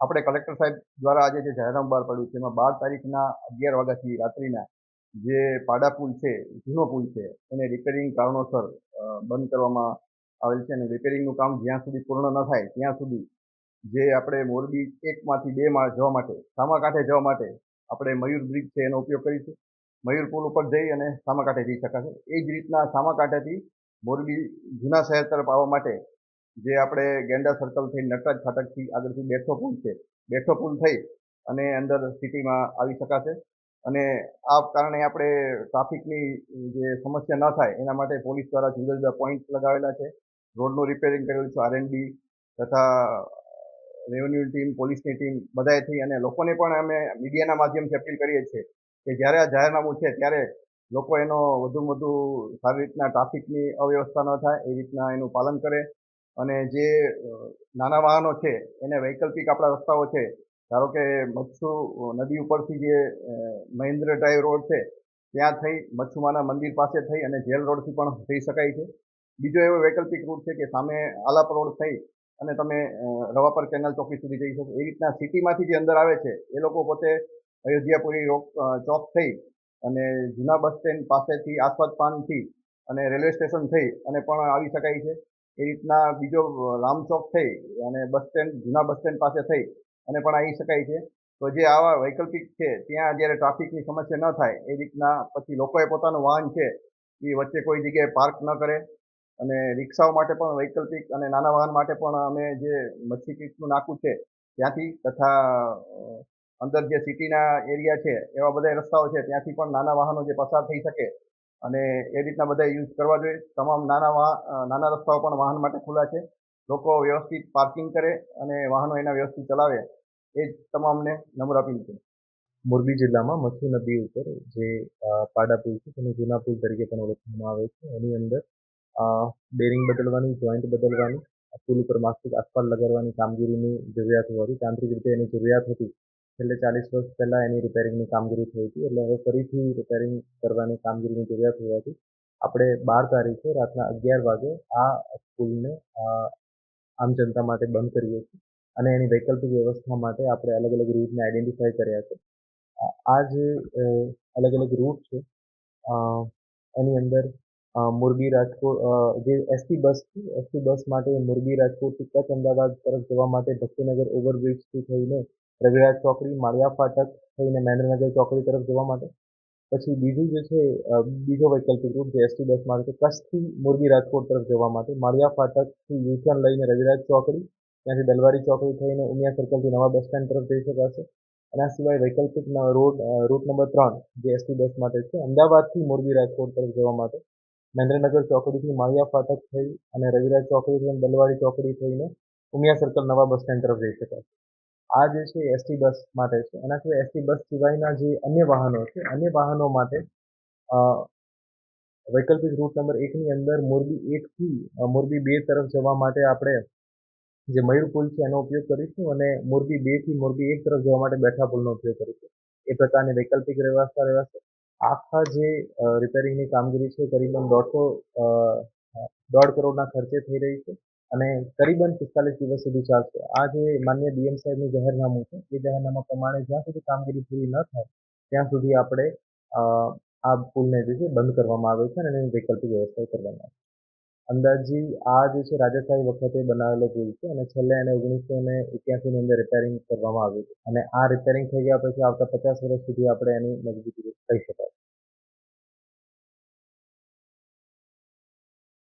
આપણે કલેક્ટર સાહેબ દ્વારા આજે જે જાહેરનામું બહાર પડ્યું છે, એમાં બાર તારીખના અગિયાર વાગ્યાથી રાત્રિના જે પાડા પુલ છે, જૂનો પુલ છે, એને રિપેરિંગ કારણોસર બંધ કરવામાં આવેલ છે અને રિપેરિંગનું કામ જ્યાં સુધી પૂર્ણ ન થાય, ત્યાં સુધી જે આપણે મોરબી એકમાંથી બે માં જવા માટે, સામાકાંઠે જવા માટે આપણે મયુર બ્રિજ છે, એનો ઉપયોગ કરીશું. મયુર પુલ ઉપર જઈ અને સામાકાંઠે જઈ શકાશે. એ જ રીતના સામાકાંઠેથી મોરબી જૂના શહેર તરફ આવવા માટે જે આપણે ગેંડા સર્કલ થઈ નટરાજ ફાટકથી આગળથી બેઠો પુલ છે. બેઠો પુલ થઈ અને અંદર સિટીમાં આવી શકાશે. અને આ કારણે આપણે ટ્રાફિકની જે સમસ્યા ન થાય, એના માટે પોલીસ દ્વારા જુદા જુદા પોઈન્ટ લગાવેલા છે. રોડનું રિપેરિંગ કરેલું છે આરએનડી તથા રેવન્યુ ટીમ પોલીસની ટીમ બધાએ થઈ અને લોકોને પણ અમે મીડિયાના માધ્યમથી અપીલ કરીએ છીએ કે જ્યારે આ જાહેરનામું છે, ત્યારે લોકો એનો વધુમાં વધુ સારી રીતના ટ્રાફિકની અવ્યવસ્થા ન થાય, એ રીતના એનું પાલન કરે. અને જે નાના વાહનો છે, એને વૈકલ્પિક આપણા રસ્તાઓ છે. ધારો કે મચ્છુ નદી ઉપરથી જે મહેન્દ્ર ડ્રાઈવ રોડ છે, ત્યાં થઈ મચ્છુમાના મંદિર પાસે થઈ અને જેલ રોડથી પણ થઈ શકાય છે. બીજો એવો વૈકલ્પિક રૂટ છે કે સામે આલાપ રોડ થઈ અને તમે રવાપર કેનાલ ચોકી સુધી જઈ શકો. એ રીતના સિટીમાંથી જે અંદર આવે છે, એ લોકો પોતે અયોધ્યાપુરી ચોક થઈ અને જૂના બસ સ્ટેન્ડ પાસેથી આસપાસ પાનથી અને રેલવે સ્ટેશન થઈ અને પણ આવી શકાય છે. એ રીતના બીજો રામચોક થઈ અને બસ સ્ટેન્ડ, જૂના બસ સ્ટેન્ડ પાસે થઈ અને પણ આવી શકાય છે. તો જે આવા વૈકલ્પિક છે, ત્યાં જ્યારે ટ્રાફિકની સમસ્યા ન થાય, એ રીતના પછી લોકોએ પોતાનું વાહન છે, એ વચ્ચે કોઈ જગ્યાએ પાર્ક ન કરે. અને રિક્ષાઓ માટે પણ વૈકલ્પિક અને નાના વાહન માટે પણ અમે જે મચ્છી કીટનું નાકું છે, ત્યાંથી તથા અંદર જે સિટીના એરિયા છે, એવા બધા રસ્તાઓ છે, ત્યાંથી પણ નાના વાહનો જે પસાર થઈ શકે અને એ રીતના બધા યુઝ કરવા જોઈએ. તમામ નાના નાના રસ્તાઓ પણ વાહન માટે ખુલ્લા છે. લોકો વ્યવસ્થિત પાર્કિંગ કરે અને વાહનો એના વ્યવસ્થિત ચલાવે. એ જ તમામને નમ્ર અપીલ છે મોરબી જિલ્લામાં મચ્છુ નદી ઉપર જે પાડા પુલ છે, તેને જૂના પુલ તરીકે પણ ઓળખવામાં આવે છે. એની અંદર બેરિંગ બદલવાની જોઈન્ટ બદલવાની પુલ ઉપર માસ્ટિક આસપાસ લગાડવાની કામગીરીની જરૂરિયાત હોવાથી તાંત્રિક રીતે એની જરૂરિયાત હતી. છેલ્લે ચાલીસ વર્ષ પહેલાં એની રિપેરિંગની કામગીરી થઈ હતી. એટલે હવે ફરીથી રિપેરિંગ કરવાની કામગીરીની જરૂરિયાત હોવાથી આપણે બાર તારીખે રાતના અગિયાર વાગે આ સ્કૂલને આમ જનતા માટે બંધ કરીએ છીએ. અને એની વૈકલ્પિક વ્યવસ્થા માટે આપણે અલગ અલગ રૂટને આઈડેન્ટિફાઈ કર્યા છે. આ જે અલગ અલગ રૂટ છે એની અંદર મોરબી રાજકોટ જે એસટી બસ એસટી બસ માટે મોરબી રાજકોટથી કચ્છ અમદાવાદ તરફ જવા માટે ભક્તિનગર ઓવરબ્રિજથી થઈને રવિરાજ ચોકડી, માળિયા ફાટક થઈને મહેન્દ્રનગર ચોકડી તરફ જવા માટે. પછી બીજું જે છે બીજો વૈકલ્પિક રૂટ જે એસટી બસ માટે કચ્છથી મોરબી રાજકોટ તરફ જવા માટે. માળિયા ફાટકથી યુટર્ન લઈને રવિરાજ ચોકડી, ત્યાંથી દલવારી ચોકડી થઈને ઉમિયા સર્કલથી નવા બસ સ્ટેન્ડ તરફ જઈ શકાશે. એના સિવાય વૈકલ્પિક રોડ રૂટ નંબર ત્રણ જે એસટી બસ માટે છે, અમદાવાદથી મોરબી રાજકોટ તરફ જવા માટે. મહેન્દ્રનગર ચોકડીથી માળિયા ફાટક થઈ અને રવિરાજ ચોકડીથી દલવાડી ચોકડી થઈને ઉમિયા સર્કલ નવા બસ સ્ટેન્ડ તરફ જઈ શકાય આ જે છે એસટી બસ માટે છે. એના સિવાય એસટી બસ સિવાયના જે અન્ય વાહનો છે, અન્ય વાહનો માટે વૈકલ્પિક રૂટ નંબર એકની અંદર મોરબી એકથી મોરબી બે તરફ જવા માટે આપણે જે મયુર પુલ છે એનો ઉપયોગ કરીશું અને મોરબી બેથી મોરબી એક તરફ જવા માટે બેઠા પુલનો ઉપયોગ કરીશું. એ પ્રકારની વૈકલ્પિક વ્યવસ્થા રહેશે. આખા જે રિપેરિંગની કામગીરી છે, કરીબન દોઢસો દોઢ કરોડના ખર્ચે થઈ રહી છે અને કરીબન પિસ્તાલીસ દિવસ સુધી ચાલશે. આ જે માન્ય ડીએમ સાહેબનું જાહેરનામું છે, એ જાહેરનામા પ્રમાણે જ્યાં સુધી કામગીરી પૂરી ન થાય, ત્યાં સુધી આપણે આ પુલને જે છે બંધ કરવામાં આવે છે અને એની વૈકલ્પિક વ્યવસ્થા કરવામાં આવે છે. અંદાજી આ જે છે રાજાશાહી વખતે બનાવેલો પુલ છે અને છેલ્લે એને ઓગણીસો ને એક્યાસીની અંદર રિપેરિંગ કરવામાં આવ્યું છે. અને આ રિપેરિંગ થઈ ગયા પછી આવતા પચાસ વર્ષ સુધી આપણે એની મજબૂતી કહી શકાય.